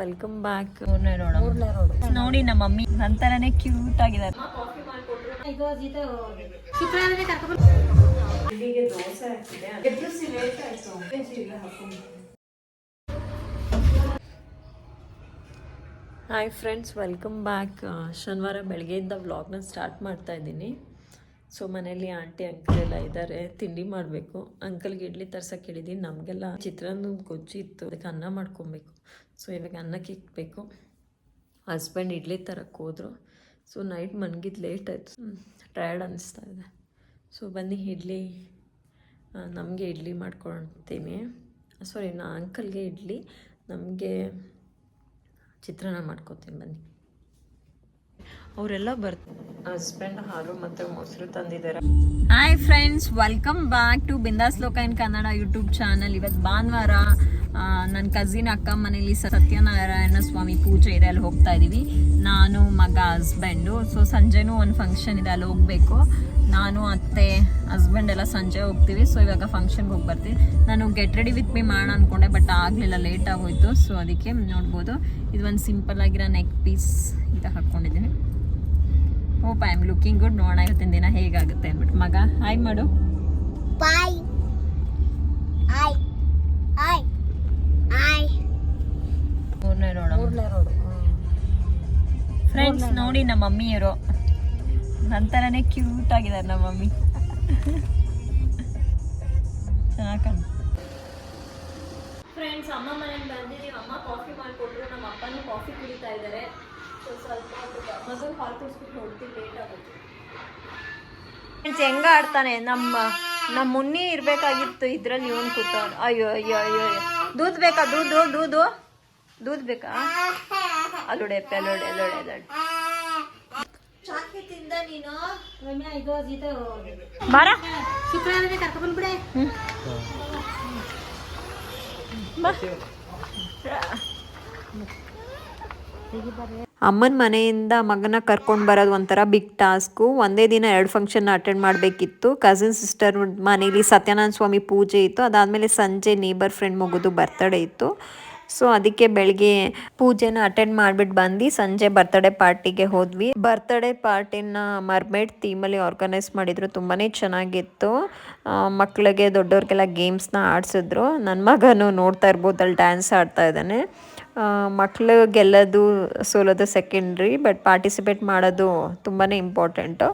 Welcome back ನೋಡಿ. ನಮ್ಮ mummy ನಂತರನೇ ಕ್ಯೂಟ್ ಆಗಿದ್ದಾರೆ. ಹಾಯ್ ಫ್ರೆಂಡ್ಸ್ ವೆಲ್ಕಮ್ ಬ್ಯಾಕ್ ಶನಿವಾರ ಬೆಳಗ್ಗೆಯಿಂದ ವ್ಲಾಗ್ನ ಸ್ಟಾರ್ಟ್ ಮಾಡ್ತಾ ಇದ್ದೀನಿ. ಸೊ ಮನೆಯಲ್ಲಿ ಆಂಟಿ, ಅಂಕಲ್ ಎಲ್ಲ ಇದ್ದಾರೆ ತಿಂಡಿ ಮಾಡಬೇಕು. ಅಂಕಲ್ಗೆ ಇಡ್ಲಿ ತರ್ಸಕ್ಕೆ ಹೇಳಿದ್ದೀನಿ ನಮಗೆಲ್ಲ ಚಿತ್ರಾನ್ನ ಗೊಜ್ಜು ಇತ್ತು. ಅದಕ್ಕೆ ಅನ್ನ ಮಾಡ್ಕೊಬೇಕು. ಸೊ ಇವಾಗ ಅನ್ನಕ್ಕೆ ಇಕ್ಬೇಕು. ಹಸ್ಬೆಂಡ್ ಇಡ್ಲಿ ತರಕ್ಕೆ ಹೋದರು. ಸೊ ನೈಟ್ ಮನ್ಗಿದ್ದು ಲೇಟ್ ಆಯಿತು. ಟಯರ್ಡ್ ಅನ್ನಿಸ್ತಾ ಇದೆ. ಸೊ ಬನ್ನಿ, ಇಡ್ಲಿ ನಮಗೆ ಇಡ್ಲಿ ಮಾಡ್ಕೊಳ್ತೀನಿ. ಸಾರಿ ನಾ ಅಂಕಲ್ಗೆ ಇಡ್ಲಿ, ನಮಗೆ ಚಿತ್ರಾನ್ನ ಮಾಡ್ಕೊತೀನಿ. ಬನ್ನಿ. ಅವರೆಲ್ಲ ಬರ್ತಾರೆ ಹಸ್ಬೆಂಡ್ ಹಾಲು ಮತ್ತೆ ಮೊಸರು ತಂದಿದ್ದಾರೆ hi friends welcome back to Bindaas Loka in Kannada YouTube channel ಇವತ್ತು ಭಾನುವಾರ ನನ್ನ ಕಸಿನ್ ಅಕ್ಕ ಮನೇಲಿ ಸತ್ಯನಾರಾಯಣ ಸ್ವಾಮಿ ಪೂಜೆ ಇದೆ ಅಲ್ಲಿ ಹೋಗ್ತಾ ಇದ್ದೀವಿ ನಾನು ಮಗ ಹಸ್ಬೆಂಡು ಸೊ ಸಂಜೆನೂ ಒಂದು ಫಂಕ್ಷನ್ ಇದೆ ಅಲ್ಲಿ ಹೋಗಬೇಕು. ನಾನು ಅತ್ತೆ ಹಸ್ಬೆಂಡ್ ಎಲ್ಲ ಸಂಜೆ ಹೋಗ್ತೀವಿ. ಸೊ ಇವಾಗ ಫಂಕ್ಷನ್ಗೆ ಹೋಗಿ ಬರ್ತೀವಿ ನಾನು ಗೆಟ್ ರೆಡಿ ವಿತ್ ಮೀ ಮಾಡೋಣ ಅಂದ್ಕೊಂಡೆ ಬಟ್ ಆಗಲಿಲ್ಲ ಲೇಟ್ ಆಗೋಯ್ತು. ಸೊ ಅದಕ್ಕೆ ನೋಡ್ಬೋದು. ಇದು ಒಂದು ಸಿಂಪಲ್ ಆಗಿರೋ ನೆಕ್ ಪೀಸ್ ಅಂತ ಹಾಕ್ಕೊಂಡಿದ್ದೀನಿ hope I am looking good ನೋಡೋಣ ಇವತ್ತಿನ ದಿನ ಹೇಗಾಗುತ್ತೆ ಅಂದ್ಬಿಟ್ಟು. ಮಗ ಹಾಯ್ ಮಾಡು. ಬಾಯ್ ಹಾಯ್ ಹಾಯ್ ಹಾಯ್ ಮೂರನೇ ರೋಡ್ ಮೂರನೇ ರೋಡ್ ಫ್ರೆಂಡ್ಸ್ ನೋಡಿ ನಮ್ಮ ಇರೋ ನಂತರನೇ ಕ್ಯೂಟ್ ಆಗಿದ್ದಾರೆ ನಮ್ಮ ಮಮ್ಮಿ. ಚೆನ್ನಾಗಿ ಕಾಣ್ ಫ್ರೆಂಡ್ಸ್ ಅಮ್ಮ ಮನೆಗೆ ಬಂದಿದ್ದೀವಿ. ಅಮ್ಮ ಕಾಫಿ ಮಾಡಿಕೊಟ್ರು. ನಮ್ಮ ಅಪ್ಪನೂ ಕಾಫಿ ಕುಡಿತಾ ಇದ್ದಾರೆ. ಸ್ವಲ್ಪ ಮೊದಲು ಹಾಲು ಕುಡಿಸ್ಬಿಟ್ಟು ಹೊಡ್ತೀವಿ ಲೇಟ್ ಆಗುತ್ತೆ ಫ್ರೆಂಡ್ಸ್ ಹೆಂಗ ಆಡ್ತಾನೆ ನಮ್ಮ ನಮ್ಮ ಮುನ್ನಿ ಇರಬೇಕಾಗಿತ್ತು ಇದ್ರಲ್ಲಿ ಇವನು ಕೂತವನು. ಅಯ್ಯೋ ಅಯ್ಯೋ ಅಯ್ಯೋ ಅಯ್ಯೋ. ದೂದ್ ಬೇಕಾ? ದೂದು ದೂದು ದೂದ್? ಬೇಕಾ? ಅಲ್ಲೋಡೆ ಅಲ್ಲೋಡೆ ಅಲ್ಲೋಡೆ ಅಲ್ಲೋಡೆ. ಬಾರ. ಅಮ್ಮನ ಮನೆಯಿಂದ ಮಗನ ಕರ್ಕೊಂಡು ಬರೋದು ಒಂಥರ ಬಿಗ್ ಟಾಸ್ಕು ಒಂದೇ ದಿನ ಎರಡು ಫಂಕ್ಷನ್ ಅಟೆಂಡ್ ಮಾಡಬೇಕಿತ್ತು. ಕಸಿನ್ ಸಿಸ್ಟರ್ ಮನೇಲಿ ಸತ್ಯನಾರಾಯಣ ಸ್ವಾಮಿ ಪೂಜೆ ಇತ್ತು. ಅದಾದಮೇಲೆ ಸಂಜೆ ನೇಬರ್ ಫ್ರೆಂಡ್ ಮಗುದು ಬರ್ತಡೇ ಇತ್ತು. ಸೊ ಅದಕ್ಕೆ ಬೆಳಗ್ಗೆ ಪೂಜೆನ ಅಟೆಂಡ್ ಮಾಡಿಬಿಟ್ಟು ಬಂದು ಸಂಜೆ ಬರ್ತಡೇ ಪಾರ್ಟಿಗೆ ಹೋದ್ವಿ. ಬರ್ತ್ಡೇ ಪಾರ್ಟಿನ ಮರ್ಮೇಡ್ ಥೀಮಲ್ಲಿ ಆರ್ಗನೈಸ್ ಮಾಡಿದ್ರು. ತುಂಬಾ ಚೆನ್ನಾಗಿತ್ತು. ಮಕ್ಕಳಿಗೆ ದೊಡ್ಡವ್ರಿಗೆಲ್ಲ ಗೇಮ್ಸ್ನ ಆಡಿಸಿದ್ರು. ನನ್ನ ಮಗನು ನೋಡ್ತಾ ಇರ್ಬೋದು, ಅಲ್ಲಿ ಡ್ಯಾನ್ಸ್ ಆಡ್ತಾ ಇದ್ದಾನೆ. ಮಕ್ಕಳು ಗೆಲ್ಲೋದು, ಸೋಲೋದು ಸೆಕೆಂಡ್ರಿ ಬಟ್ ಪಾರ್ಟಿಸಿಪೇಟ್ ಮಾಡೋದು ತುಂಬಾ ಇಂಪಾರ್ಟೆಂಟು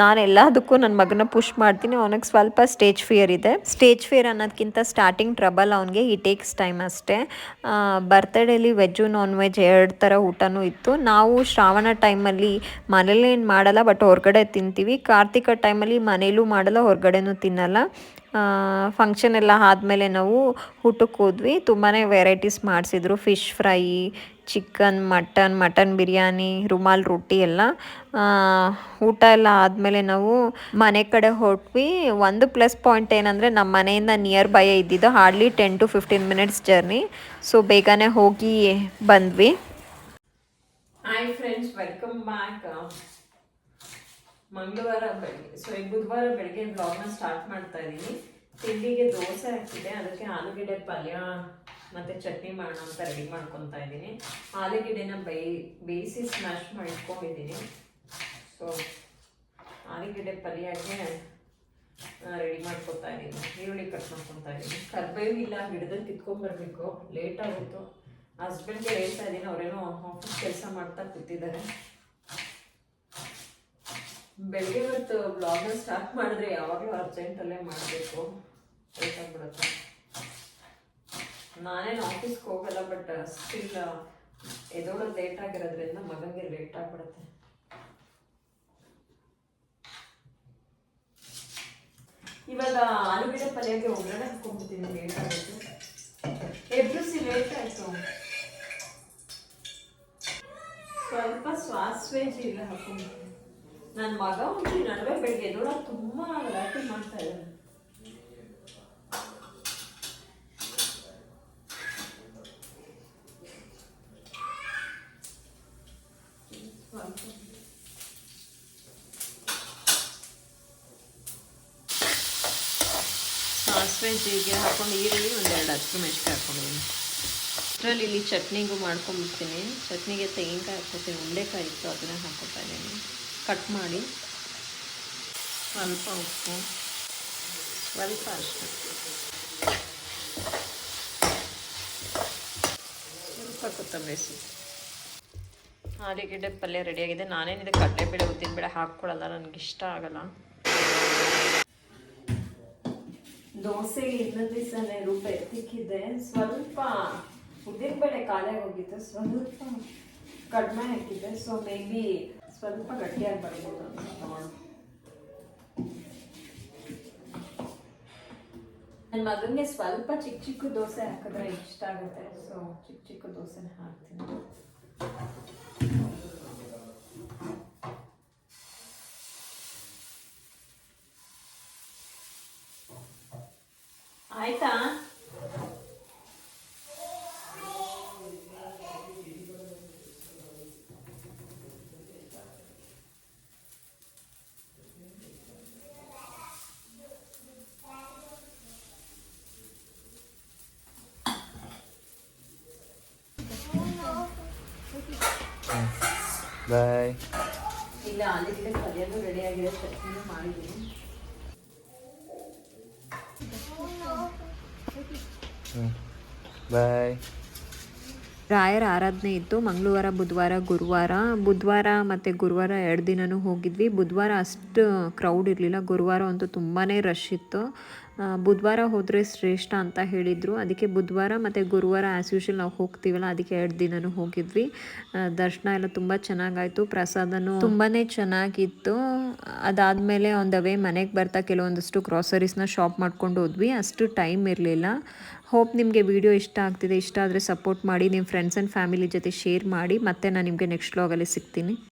ನಾನು ಎಲ್ಲದಕ್ಕೂ ನನ್ನ ಮಗನ ಪುಷ್ ಮಾಡ್ತೀನಿ. ಅವನಿಗೆ ಸ್ವಲ್ಪ ಸ್ಟೇಜ್ ಫಿಯರ್ ಇದೆ. ಸ್ಟೇಜ್ ಫಿಯರ್ ಅನ್ನೋದಕ್ಕಿಂತ ಸ್ಟಾರ್ಟಿಂಗ್ ಟ್ರಬಲ್ ಅವನಿಗೆ ಈ ಟೇಕ್ಸ್ ಟೈಮ್ ಅಷ್ಟೇ. ಬರ್ತ್ಡೇಲಿ ವೆಜ್ಜು ನಾನ್ ವೆಜ್ ಎರಡು ಥರ ಊಟನೂ ಇತ್ತು. ನಾವು ಶ್ರಾವಣ ಟೈಮಲ್ಲಿ ಮನೇಲಿ ಏನು ಮಾಡಲ್ಲ ಬಟ್ ಹೊರಗಡೆ ತಿಂತೀವಿ. ಕಾರ್ತಿಕ ಟೈಮಲ್ಲಿ ಮನೇಲೂ ಮಾಡಲ್ಲ, ಹೊರಗಡೆನೂ ತಿನ್ನಲ್ಲ. ಫಂಕ್ಷನ್ ಎಲ್ಲ ಆದಮೇಲೆ ನಾವು ಊಟಕ್ಕೆ ಹೋದ್ವಿ. ತುಂಬಾ ವೆರೈಟೀಸ್ ಮಾಡಿಸಿದ್ರು. Fish fry chicken mutton mutton biryani, rumal roti ಎಲ್ಲ. ಊಟ ಎಲ್ಲ ಆದಮೇಲೆ ನಾವು ಮನೆ ಕಡೆ ಹೊರಟ್ವಿ. ಒಂದು ಪ್ಲಸ್ ಪಾಯಿಂಟ್ ಏನಂದರೆ ನಮ್ಮ ಮನೆಯಿಂದ ನಿಯರ್ ಬೈ ಇದ್ದಿದ್ದು hardly ten to fifteen minutes journey so ಬೇಗನೆ ಹೋಗಿ ಬಂದ್ವಿ. ಹಾಯ್ ಫ್ರೆಂಡ್ಸ್ ವೆಲ್ಕಮ್ ಬ್ಯಾಕ್ ಮಂಗಳವಾರ ಬೆಳಿಗ್ಗೆ ಸೊ ಈಗ ಬುಧವಾರ ಬೆಳಗ್ಗೆ ಬ್ಲಾಗ್ನ ಸ್ಟಾರ್ಟ್ ಮಾಡ್ತಾ ಇದ್ದೀನಿ. ತಿಂಡಿಗೆ ದೋಸೆ ಹಾಕಿದೆ ಅದಕ್ಕೆ ಆಲೂಗಡ್ಡೆ ಪಲ್ಯ ಮತ್ತು ಚಟ್ನಿ ಮಾಡೋಣ ಅಂತ ರೆಡಿ ಮಾಡ್ಕೊತಾ ಇದ್ದೀನಿ. ಆಲೂಗಡ್ಡೆನ ಬೈ, ಬೇಯಿಸಿ ಸ್ಮ್ಯಾಶ್ ಮಾಡಿ ಇಟ್ಕೊಂಡಿದ್ದೀನಿ ಸೊ ಆಲೂಗೆಡ್ಡೆ ಪಲ್ಯಕ್ಕೆ ರೆಡಿ ಮಾಡ್ಕೊತಾ ಇದ್ದೀನಿ. ಈರುಳ್ಳಿ ಕಟ್ ಮಾಡ್ಕೊತಾ ಇದ್ದೀನಿ. ಕರ್ಬೇವು ಇಲ್ಲ ಗಿಡದಲ್ಲಿ ಕಿತ್ಕೊಂಡ್ಬರ್ಬೇಕು ಲೇಟ್ ಆಗುತ್ತೆ ಹಸ್ಬೆಂಡ್ಗೆ ಹೇಳ್ತಾ ಇದ್ದೀನಿ, ಅವರೇನೋ ಆಫೀಸ್ ಕೆಲಸ ಮಾಡ್ತಾ ಕೂತಿದ್ದಾರೆ. ಬೆಳಗ್ಗೆ ಇವತ್ತು ಬ್ಲಾಗ್ನ ಸ್ಟಾರ್ಟ್ ಮಾಡಿದ್ರೆ ಯಾವಾಗಲೂ ಅರ್ಜೆಂಟಲ್ಲೇ ಮಾಡಬೇಕು. ಬೇಕಾಗ್ಬಿಡುತ್ತೆ ನಾನೇನು ಆಫೀಸ್ಗೆ ಹೋಗಲ್ಲ ಬಟ್ ಸ್ಟಿಲ್ ಎದೋಳೋದು ಲೇಟ್ ಆಗಿರೋದ್ರಿಂದ ಮಗನಿಗೆ ಲೇಟ್ ಆಗಿಬಿಡುತ್ತೆ. ಇವಾಗ ಆಲೂಗಡ್ಡೆ ಪಲ್ಯಕ್ಕೆ ಒಗ್ಗರಣೆ ಹಾಕೊಂಡ್ಬಿಡ್ತೀನಿ ಲೇಟ್ ಆಗುತ್ತೆ ಎಬ್ಬಿಸಿ ಲೇಟ್ ಆಯಿತು. ಸ್ವಲ್ಪ ಸಾಸಿವೆ ಇಲ್ಲ ಹಾಕೊಂಡ್ಬಿಡ್ತೀನಿ. ನನ್ನ ಮಗ ಒಂದು ನಡುವೆ ಬೆಳಿಗ್ಗೆ ಎದ್ದೋಳ ತುಂಬಾ ಗಲಾಟೆ ಮಾಡ್ತಾ ಇದ್ದಾನೆ. ಸಾಸಿವೆ, ಜೀರಿಗೆ ಹಾಕೊಂಡು ಈರುಳ್ಳಿ ಒಂದೆರಡು ಹಸಿರು ಮೆಣಸಿಗೆ ಹಾಕೊಂಡಿದ್ದೀನಿ. ಅಷ್ಟರಲ್ಲಿ ಇಲ್ಲಿ ಚಟ್ನಿಗೂ ಮಾಡ್ಕೊಂಡ್ಬಿಡ್ತೀನಿ ಚಟ್ನಿಗೆ ತೆಂಗಿನಕಾಯಿ ಹಾಕ್ಕೊತೀನಿ ಉಂಡೆಕಾಯಿ ಇತ್ತು, ಅದನ್ನ ಹಾಕೋತಾ ಇದ್ದೀನಿ. ಕಟ್ ಮಾಡಿ ಸ್ವಲ್ಪ ಉಪ್ಪು ಸ್ವಲ್ಪ ಅಷ್ಟು ಸ್ವಲ್ಪ ಕೊತ್ತಂಬರಿ ಸೊಪ್ಪು. ಆಲೂಗೆಡ್ಡೆ ಪಲ್ಯ ರೆಡಿಯಾಗಿದೆ. ನಾನೇನಿದೆ ಕಡಲೆಬೇಳೆ ಉದ್ದಿನಬೇಳೆ ಹಾಕ್ಕೊಳ್ಳಲ್ಲ ನನಗೆ ಇಷ್ಟ ಆಗಲ್ಲ. ದೋಸೆ ಇನ್ನೊಂದು ದಿವಸನೇ ರೂಪ ಎತ್ತಿಕ್ಕಿದ್ದೆ. ಸ್ವಲ್ಪ ಉದ್ದಿನಬೇಳೆ ಖಾಲಿ ಹೋಗಿತ್ತು. ಸ್ವಲ್ಪ ಕಡಿಮೆ ಹಾಕಿದ್ದೆ. ಸೊ ಮೇ ಬಿ ಸ್ವಲ್ಪ ಗಟ್ಟಿಯಾಗಿ ಬರ್ಬೋದು ಅಂತ ನೋಡು ನನ್ನ ಮಗನಿಗೆ ಸ್ವಲ್ಪ ಚಿಕ್ಕ ಚಿಕ್ಕ ದೋಸೆ ಹಾಕಿದ್ರೆ ಇಷ್ಟ ಆಗುತ್ತೆ ಸೊ ಚಿಕ್ಕ ಚಿಕ್ಕ ದೋಸೆನ ಹಾಕ್ತೀನಿ ಆಯ್ತಾ ಬಾಯ್ ಇಲ್ಲ ಆಲೂಗಡ್ಡೆ ಪಲ್ಯನೂ ರೆಡಿ ಆಗಿದೆ ಚಟ್ನಿನೂ ಮಾಡಿದ್ದೀನಿ. ಬಾಯ್ ರಾಯರ ಆರಾಧನೆ ಇತ್ತು. ಮಂಗಳವಾರ ಬುಧವಾರ ಗುರುವಾರ. ಬುಧವಾರ ಮತ್ತು ಗುರುವಾರ ಎರಡು ದಿನವೂ ಹೋಗಿದ್ವಿ. ಬುಧವಾರ ಅಷ್ಟು ಕ್ರೌಡ್ ಇರಲಿಲ್ಲ. ಗುರುವಾರ ಅಂತೂ ತುಂಬಾ ರಶ್ ಇತ್ತು. ಬುಧವಾರ ಹೋದರೆ ಶ್ರೇಷ್ಠ ಅಂತ ಹೇಳಿದರು. ಅದಕ್ಕೆ ಬುಧವಾರ ಮತ್ತು ಗುರುವಾರ ಆ್ಯಸ್ ಯೂಶಲ್ ನಾವು ಹೋಗ್ತೀವಲ್ಲ, ಅದಕ್ಕೆ ಎರಡು ದಿನವೂ ಹೋಗಿದ್ವಿ. ದರ್ಶನ ಎಲ್ಲ ತುಂಬ ಚೆನ್ನಾಗಾಯಿತು. ಪ್ರಸಾದನೂ ತುಂಬಾ ಚೆನ್ನಾಗಿತ್ತು. ಅದಾದಮೇಲೆ ಒಂದು ದ ವೇ ಮನೆಗೆ ಬರ್ತಾ ಕೆಲವೊಂದಷ್ಟು ಗ್ರಾಸರೀಸ್ನ ಶಾಪ್ ಮಾಡ್ಕೊಂಡು ಹೋದ್ವಿ. ಅಷ್ಟು ಟೈಮ್ ಇರಲಿಲ್ಲ. ಹೋಪ್ ನಿಮಗೆ ವಿಡಿಯೋ ಇಷ್ಟ ಆಗ್ತಿದೆ. ಇಷ್ಟ ಆದರೆ ಸಪೋರ್ಟ್ ಮಾಡಿ ನಿಮ್ಮ ಫ್ರೆಂಡ್ಸ್ ಆ್ಯಂಡ್ ಫ್ಯಾಮಿಲಿ ಜೊತೆ ಶೇರ್ ಮಾಡಿ. ಮತ್ತೆ ನಾನು ನಿಮಗೆ ನೆಕ್ಸ್ಟ್ ವ್ಲಾಗಲ್ಲಿ ಸಿಗ್ತೀನಿ.